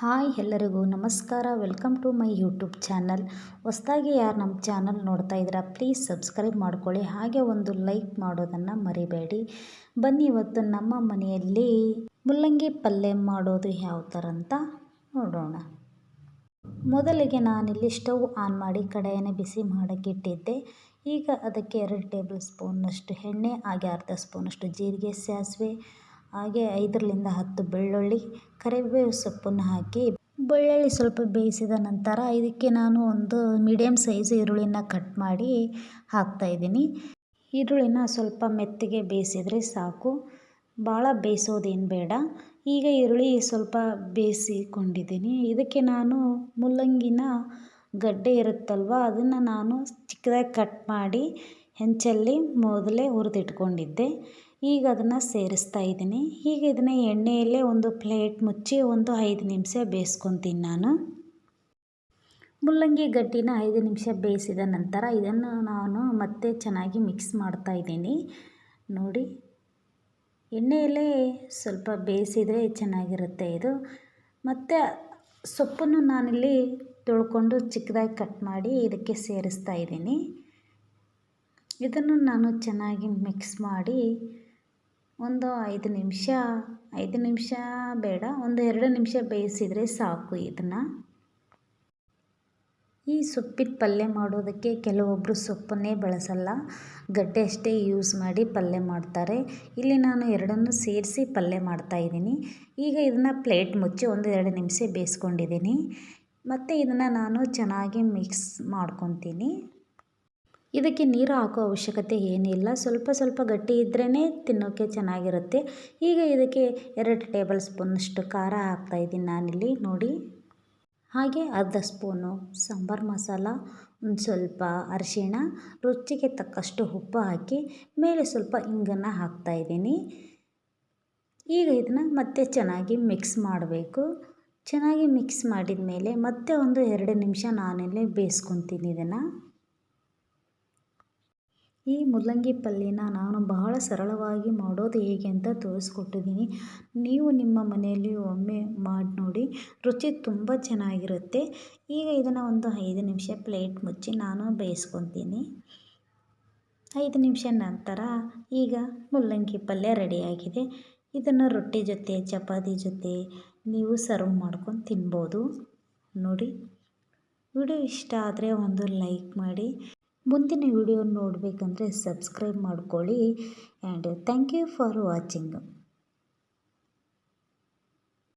Hi ಎಲ್ಲರಿಗೂ ನಮಸ್ಕಾರ. Welcome to my YouTube channel. ಹೊಸ್ದಾಗಿ ಯಾರು ನಮ್ಮ ಚಾನಲ್ ನೋಡ್ತಾ ಇದ್ದೀರಾ, ಪ್ಲೀಸ್ ಸಬ್ಸ್ಕ್ರೈಬ್ ಮಾಡ್ಕೊಳ್ಳಿ. ಹಾಗೆ ಒಂದು ಲೈಕ್ ಮಾಡೋದನ್ನು ಮರಿಬೇಡಿ. ಬನ್ನಿ ಇವತ್ತು ನಮ್ಮ ಮನೆಯಲ್ಲಿ ಮುಲ್ಲಂಗಿ ಪಲ್ಯ ಮಾಡೋದು ಯಾವ ಥರ ಅಂತ ನೋಡೋಣ. ಮೊದಲಿಗೆ ನಾನಿಲ್ಲಿ ಸ್ಟವ್ ಆನ್ ಮಾಡಿ ಕಡೆಯನ್ನು ಬಿಸಿ ಮಾಡೋಕ್ಕಿಟ್ಟಿದ್ದೆ ಈಗ ಅದಕ್ಕೆ ಎರಡು ಟೇಬಲ್ ಸ್ಪೂನಷ್ಟು ಎಣ್ಣೆ, ಹಾಗೆ ಅರ್ಧ ಸ್ಪೂನಷ್ಟು ಜೀರಿಗೆ, ಸಾಸಿವೆ ಹಾಗೆ ಐದರಿಂದ ಹತ್ತು ಬೆಳ್ಳುಳ್ಳಿ ಕರಿಬೇವು ಸೊಪ್ಪನ್ನು ಹಾಕಿ ಬೆಳ್ಳುಳ್ಳಿ ಸ್ವಲ್ಪ ಬೇಯಿಸಿದ ನಂತರ ಇದಕ್ಕೆ ನಾನು ಒಂದು ಮೀಡಿಯಮ್ ಸೈಜ್ ಈರುಳ್ಳಿನ ಕಟ್ ಮಾಡಿ ಹಾಕ್ತಾಯಿದ್ದೀನಿ ಈರುಳ್ಳಿನ ಸ್ವಲ್ಪ ಮೆತ್ತಗೆ ಬೇಯಿಸಿದರೆ ಸಾಕು. ಭಾಳ ಬೇಯಿಸೋದೇನು ಬೇಡ. ಈಗ ಈರುಳ್ಳಿ ಸ್ವಲ್ಪ ಬೇಯಿಸಿಕೊಂಡಿದ್ದೀನಿ. ಇದಕ್ಕೆ ನಾನು ಮುಲ್ಲಂಗಿನ ಗಡ್ಡೆ ಇರುತ್ತಲ್ವ, ಅದನ್ನು ನಾನು ಚಿಕ್ಕದಾಗಿ ಕಟ್ ಮಾಡಿ ಹೆಂಚಲ್ಲಿ ಮೊದಲೇ ಹುರಿದಿಟ್ಕೊಂಡಿದ್ದೆ. ಈಗ ಅದನ್ನು ಸೇರಿಸ್ತಾ ಇದ್ದೀನಿ. ಈಗ ಇದನ್ನು ಎಣ್ಣೆಯಲ್ಲೇ ಒಂದು ಪ್ಲೇಟ್ ಮುಚ್ಚಿ ಒಂದು ಐದು ನಿಮಿಷ ಬೇಯಿಸ್ಕೊತೀನಿ ನಾನು. ಮುಲ್ಲಂಗಿ ಗಡ್ಡಿನ ಐದು ನಿಮಿಷ ಬೇಯಿಸಿದ ನಂತರ ಇದನ್ನು ನಾನು ಮತ್ತೆ ಚೆನ್ನಾಗಿ ಮಿಕ್ಸ್ ಮಾಡ್ತಾ ಇದ್ದೀನಿ. ನೋಡಿ, ಎಣ್ಣೆಯಲ್ಲೇ ಸ್ವಲ್ಪ ಬೇಯಿಸಿದರೆ ಚೆನ್ನಾಗಿರುತ್ತೆ ಇದು. ಮತ್ತು ಸೊಪ್ಪನ್ನು ನಾನಿಲ್ಲಿ ತೊಳ್ಕೊಂಡು ಚಿಕ್ಕದಾಗಿ ಕಟ್ ಮಾಡಿ ಇದಕ್ಕೆ ಸೇರಿಸ್ತಾ ಇದ್ದೀನಿ. ಇದನ್ನು ನಾನು ಚೆನ್ನಾಗಿ ಮಿಕ್ಸ್ ಮಾಡಿ ಒಂದು ಐದು ನಿಮಿಷ ಐದು ನಿಮಿಷ ಬೇಡ, ಒಂದು ಎರಡು ನಿಮಿಷ ಬೇಯಿಸಿದರೆ ಸಾಕು ಇದನ್ನು. ಈ ಸೊಪ್ಪಿನ ಪಲ್ಯ ಮಾಡೋದಕ್ಕೆ ಕೆಲವೊಬ್ಬರು ಸೊಪ್ಪನ್ನೇ ಬಳಸಲ್ಲ ಗಡ್ಡೆ ಅಷ್ಟೇ ಯೂಸ್ ಮಾಡಿ ಪಲ್ಯ ಮಾಡ್ತಾರೆ. ಇಲ್ಲಿ ನಾನು ಎರಡನ್ನೂ ಸೇರಿಸಿ ಪಲ್ಯ ಮಾಡ್ತಾಯಿದ್ದೀನಿ ಈಗ ಇದನ್ನು ಪ್ಲೇಟ್ ಮುಚ್ಚಿ ಒಂದು ಎರಡು ನಿಮಿಷ ಬೇಯಿಸ್ಕೊಂಡಿದ್ದೀನಿ. ಮತ್ತು ಇದನ್ನು ನಾನು ಚೆನ್ನಾಗಿ ಮಿಕ್ಸ್ ಮಾಡ್ಕೊತೀನಿ. ಇದಕ್ಕೆ ನೀರು ಹಾಕೋ ಅವಶ್ಯಕತೆ ಏನಿಲ್ಲ. ಸ್ವಲ್ಪ ಸ್ವಲ್ಪ ಗಟ್ಟಿ ಇದ್ರೇ ತಿನ್ನೋಕ್ಕೆ ಚೆನ್ನಾಗಿರುತ್ತೆ. ಈಗ ಇದಕ್ಕೆ ಎರಡು ಟೇಬಲ್ ಸ್ಪೂನಷ್ಟು ಖಾರ ಹಾಕ್ತಾಯಿದ್ದೀನಿ ನಾನಿಲ್ಲಿ. ನೋಡಿ. ಹಾಗೆ ಅರ್ಧ ಸ್ಪೂನು ಸಾಂಬಾರು ಮಸಾಲ, ಒಂದು ಸ್ವಲ್ಪ ಅರಿಶಿಣ, ರುಚಿಗೆ ತಕ್ಕಷ್ಟು ಉಪ್ಪು ಹಾಕಿ ಮೇಲೆ ಸ್ವಲ್ಪ ಇಂಗನ್ನು ಹಾಕ್ತಾಯಿದ್ದೀನಿ ಈಗ ಇದನ್ನು ಮತ್ತೆ ಚೆನ್ನಾಗಿ ಮಿಕ್ಸ್ ಮಾಡಬೇಕು. ಚೆನ್ನಾಗಿ ಮಿಕ್ಸ್ ಮಾಡಿದ ಮೇಲೆ ಮತ್ತೆ ಒಂದು ಎರಡು ನಿಮಿಷ ನಾನಿಲ್ಲಿ ಬೇಯಿಸ್ಕೊತೀನಿ ಇದನ್ನು. ಈ ಮೂಲಂಗಿ ಪಲ್ಯನ ನಾನು ಬಹಳ ಸರಳವಾಗಿ ಮಾಡೋದು ಹೇಗೆ ಅಂತ ತೋರಿಸ್ಕೊಟ್ಟಿದ್ದೀನಿ. ನೀವು ನಿಮ್ಮ ಮನೆಯಲ್ಲಿ ಒಮ್ಮೆ ಮಾಡಿ ನೋಡಿ, ರುಚಿ ತುಂಬ ಚೆನ್ನಾಗಿರುತ್ತೆ. ಈಗ ಇದನ್ನು ಒಂದು ಐದು ನಿಮಿಷ ಪ್ಲೇಟ್ ಮುಚ್ಚಿ ನಾನು ಬೇಯಿಸ್ಕೊತೀನಿ. ಐದು ನಿಮಿಷ ನಂತರ ಈಗ ಮೂಲಂಗಿ ಪಲ್ಯ ರೆಡಿಯಾಗಿದೆ. ಇದನ್ನು ರೊಟ್ಟಿ ಜೊತೆ, ಚಪಾತಿ ಜೊತೆ ನೀವು ಸರ್ವ್ ಮಾಡ್ಕೊಂಡು ತಿನ್ಬೋದು. ನೋಡಿ, ವಿಡಿಯೋ ಇಷ್ಟ ಆದರೆ ಒಂದು ಲೈಕ್ ಮಾಡಿ. ಮುಂದಿನ ವಿಡಿಯೋ ನೋಡಬೇಕಂದ್ರೆ ಸಬ್ಸ್ಕ್ರೈಬ್ ಮಾಡ್ಕೊಳ್ಳಿ and thank you for watching